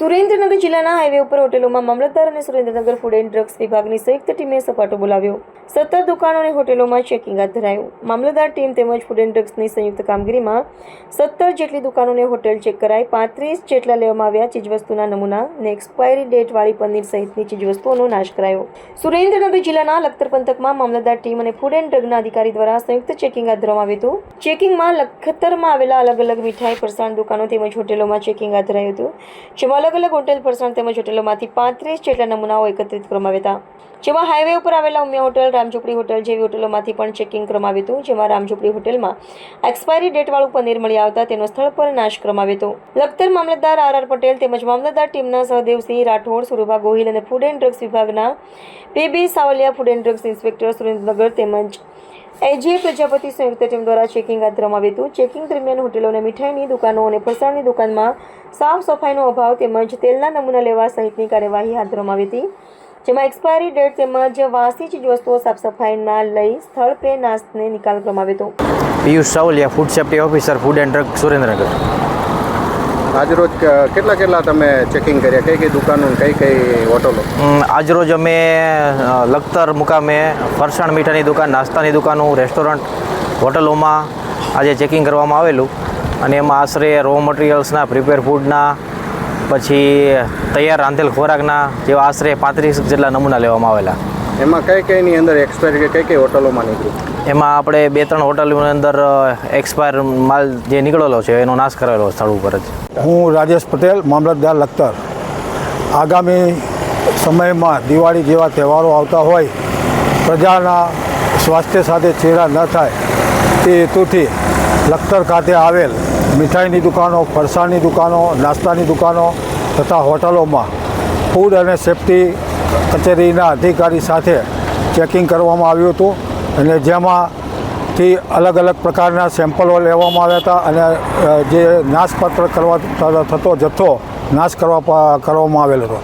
સુરેન્દ્રનગર જિલ્લાના હાઈવે ઉપર હોટેલોમાં મામલતદાર અને સુરેન્દ્રનગર ફૂડ એન્ડ ડ્રગ્સ વિભાગની સંયુક્ત ટીમે સપાટો બોલાવ્યો. સત્તર દુકાનો અને હોટેલોમાં ચેકિંગ હાથ ધરાયું. મામલતદાર ટીમ તેમજ ફૂડ એન્ડ ડ્રગ્સની સંયુક્ત કામગીરીમાં સત્તર જેટલી દુકાનો અને હોટેલ ચેક કરાઈ, પાંત્રીસ જેટલા લેવામાં આવ્યા ચીજવસ્તુના નમૂના અને એક્સપાયરી ડેટ વાળી પનીર સહિતની ચીજવસ્તુઓનો નાશ કરાયો. સુરેન્દ્રનગર જિલ્લાના લખતર પંથકમાં મામલતદાર ટીમ અને ફૂડ એન્ડ ડ્રગના અધિકારી દ્વારા સંયુક્ત ચેકિંગ હાથ ધરવામાં આવ્યું હતું. ચેકિંગમાં લખતરમાં આવેલા અલગ અલગ મીઠાઈ, ફરસાણ દુકાનો તેમજ હોટેલોમાં ચેકિંગ હાથ ધરાયું હતું. જેમાં અલગ અલગ હોટેલ ફરસાણ તેમજ હોટેલોમાંથી પાંત્રીસ જેટલા નમૂનાઓ એકત્રિત કરવામાં આવ્યા હતા. જેમાં હાઈવે ઉપર આવેલા ઉમિયા હોટેલ, રામઝોપડી હોટેલ જેવી હોટેલોમાંથી પણ ચેકિંગ કરવામાં આવ્યું હતું. જેમાં રામઝોપડી હોટેલમાં એક્સપાયરી ડેટવાળું પનીર મળી આવતા તેનો સ્થળ પર નાશ કરવામાં આવ્યો હતો. લખતર મામલતદાર આર આર પટેલ તેમજ મામલતદાર ટીમના સહદેવસિંહ રાઠોડ, સુરભા ગોહિલ અને ફૂડ એન્ડ ડ્રગ્સ વિભાગના PB Savaliya food and drugs inspector Surendranagar તેમજ એજીએ પ્રજાપતિ સંયુક્ત ટીમ દ્વારા ચેકિંગ હાથ ધરવામાં આવ્યું હતું. ચેકિંગ દરમિયાન હોટેલો મીઠાઈની દુકાનો અને ફરસાણની દુકાનમાં સાફ સફાઈનો અભાવ તેમજ તેલના નમૂના લેવા સહિતની કાર્યવાહી હાથ ધરવામાં હતી. જેમાં એક્સપાયરી ડેટ તેમજ વાસી ચીજવસ્તુઓ સાફ સફાઈના લઈ સ્થળ પે નાશને નિકાલ કરવામાં આવ્યો હતો. Piyush Savaliya food safety officer food and drug Surendranagar. આજરોજ કેટલા કેટલા તમે ચેકિંગ કર્યા? કઈ કઈ દુકાનો કઈ કઈ હોટલો? આજરોજ અમે લખતર મુકામે ફરસાણ મીઠાની દુકાન, નાસ્તાની દુકાનો, રેસ્ટોરન્ટ, હોટલોમાં આજે ચેકિંગ કરવામાં આવેલું. અને એમાં આશરે રો મટીરિયલ્સના પ્રિપેર ફૂડના પછી તૈયાર રાંધેલ ખોરાકના, જેવા આશરે પાંત્રીસ જેટલા નમૂના લેવામાં આવેલા. એમાં કઈ કઈની અંદર એક્સપાયર કે કઈ કઈ હોટલોમાં નીકળ્યું એમાં આપણે બે ત્રણ હોટલની અંદર એક્સપાયર માલ જે નીકળેલો છે એનો નાશ કરેલો સ્થળ ઉપર જ. હું રાજેશ પટેલ મામલતદાર લખતર. આગામી સમયમાં દિવાળી જેવા તહેવારો આવતા હોય પ્રજાના સ્વાસ્થ્ય સાથે ચેડા ન થાય તે હેતુથી લખતર ખાતે આવેલ મીઠાઈની દુકાનો ફરસાણની દુકાનો નાસ્તાની દુકાનો તથા હોટલોમાં ફૂડ અને સેફ્ટી કચેરીના અધિકારી સાથે ચેકિંગ કરવામાં આવ્યું હતું અને જેમાંથી અલગ અલગ પ્રકારના સેમ્પલો લેવામાં આવ્યા હતા અને જે નાશપત્ર કરવા થતો જથ્થો નાશ કરવા કરવામાં આવેલો હતો.